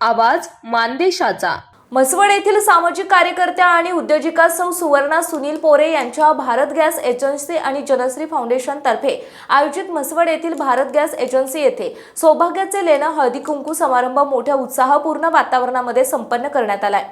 आवाज मानदेशाचा. म्हसवड येथील सामाजिक कार्यकर्त्या आणि उद्योजिका सौ सुवर्णा सुनील पोरे यांच्या भारत गॅस एजन्सी आणि जनश्री फाउंडेशन तर्फे आयोजित म्हसवड येथील भारत गॅस एजन्सी येथे सौभाग्याचे लेणं हळदी कुंकू समारंभ मोठ्या उत्साहपूर्ण वातावरणामध्ये संपन्न करण्यात आलाय.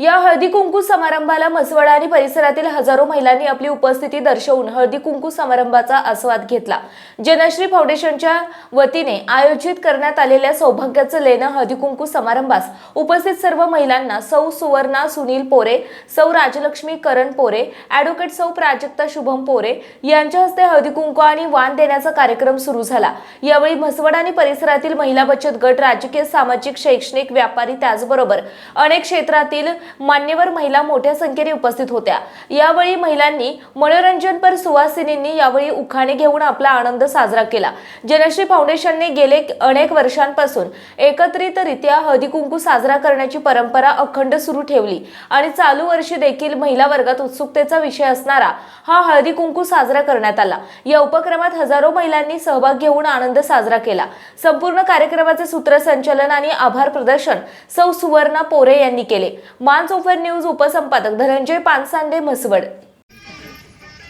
या हळदी कुंकू समारंभाला म्हसवड आणि परिसरातील हजारो महिलांनी आपली उपस्थिती दर्शवून हळदी कुंकू समारंभाचा आस्वाद घेतला. जनश्री फाउंडेशनच्या वतीने आयोजित करण्यात आलेल्या सौभाग्याचं लेणं हळदी कुंकू समारंभास उपस्थित सर्व महिलांना सौ सुवर्णा सुनील पोरे सौ राजलक्ष्मी करण पोरे ॲडव्होकेट सौ प्राजक्ता शुभम पोरे यांच्या हस्ते हळदी कुंकू आणि वाण देण्याचा कार्यक्रम सुरू झाला. यावेळी म्हसवड आणि परिसरातील महिला बचत गट राजकीय सामाजिक शैक्षणिक व्यापारी त्याचबरोबर अनेक क्षेत्रातील मान्यवर महिला मोठ्या संख्येने उपस्थित होत्या. यावेळी महिलांनी मनोरंजनपर सुवासिनींनी यावेळी उखाणे घेऊन आपला आनंद साजरा केला. जनश्री फाउंडेशनने गेले अनेक वर्षांपासून एकत्रितरित्या हळदीकुंकू साजरा करण्याची परंपरा अखंड सुरू ठेवली आणि चालू वर्षी देखील महिला वर्गात उत्सुकतेचा विषय असणारा हा हळदी कुंकू साजरा करण्यात आला. या उपक्रमात हजारो महिलांनी सहभाग घेऊन आनंद साजरा केला. संपूर्ण कार्यक्रमाचे सूत्रसंचालन आणि आभार प्रदर्शन सौ सुवर्णा पोरे यांनी केले. मान ओफर न्यूज उपसंपादक धनंजय पानसांडे म्हसवड.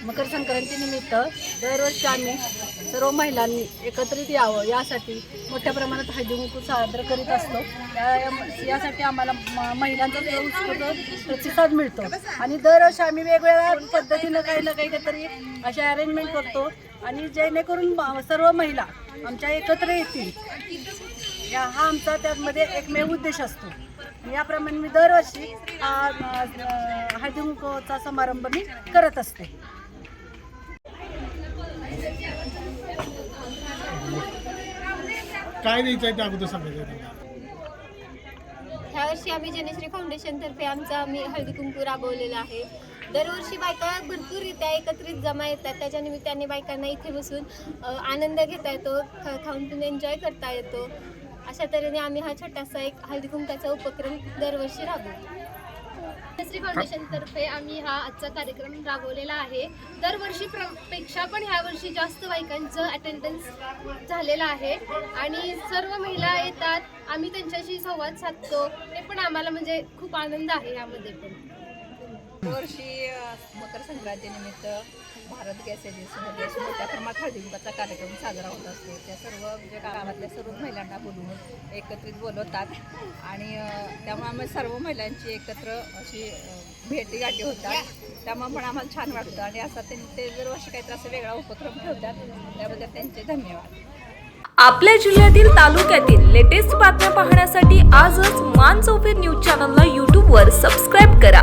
मकर संक्रांतीनिमित्त दरवर्षी आम्ही सर्व महिलांनी एकत्रित यावं. यासाठी मोठ्या प्रमाणात हळदी कुंकू साजरा करीत असतो. यासाठी आम्हाला म- महिलांचा उत्स्फूर्त प्रतिसाद मिळतो. आणि दरवर्षी आम्ही वेगवेगळ्या पद्धतीनं काही ना काही काहीतरी असे अरेंजमेंट करतो. आणि जेणेकरून सर्व महिला आमच्या एकत्र येतील. या हा आमचा त्यामध्ये एकमेव उद्देश असतो. याप्रमाणे मी दरवर्षी हा अ, अ, हळदी कुंकूचा समारंभ मी करत असते. काय द्यायचं अगोदर सांगायचं. ह्यावर्षी आम्ही जनश्री फाउंडेशनतर्फे आमचा आम्ही हळदी कुंकू राबवलेला आहे. दरवर्षी बायका भरपूररित्या एकत्रित जमा येतात. त्याच्या निमित्ताने बायकांना इथे बसून आनंद घेता येतो ख खाऊन पिऊन एन्जॉय करता येतो. अशा तऱ्हेने आम्ही हा छोटासा एक हळदी कुंकाचा उपक्रम दरवर्षी राबवतो श्री फाउंडेशनतर्फे आम्ही हा आजचा कार्यक्रम राबवलेला आहे. दरवर्षी प्रपेक्षा पण ह्यावर्षी जास्त बायकांचं अटेंडन्स झालेलं आहे. आणि सर्व महिला येतात. आम्ही त्यांच्याशी संवाद साधतो. हे पण आम्हाला म्हणजे खूप आनंद आहे यामध्ये पण. दरवर्षी मकर संक्रांतीनिमित्त भारत गॅस एजन्सीमध्ये अशी मोठ्या प्रमाणात हळदीकुंकाचा कार्यक्रम साजरा होत असतो. त्या सर्व म्हणजे गावातल्या सर्व महिलांना बोलवून एकत्रित बोलवतात आणि त्यामुळे आम्ही सर्व महिलांची एकत्र अशी भेटी गाठी होतात. त्यामुळे पण आम्हाला छान वाटतं आणि असं ते ते दरवर्षी काहीतरी असं वेगळा उपक्रम ठेवतात. त्याबद्दल त्यांचे धन्यवाद. आपल्या जिल्ह्यातील तालुक्यातील लेटेस्ट बातम्या पाहण्यासाठी आजच मान चौफेर न्यूज चॅनलला यूट्यूबवर सबस्क्राईब करा.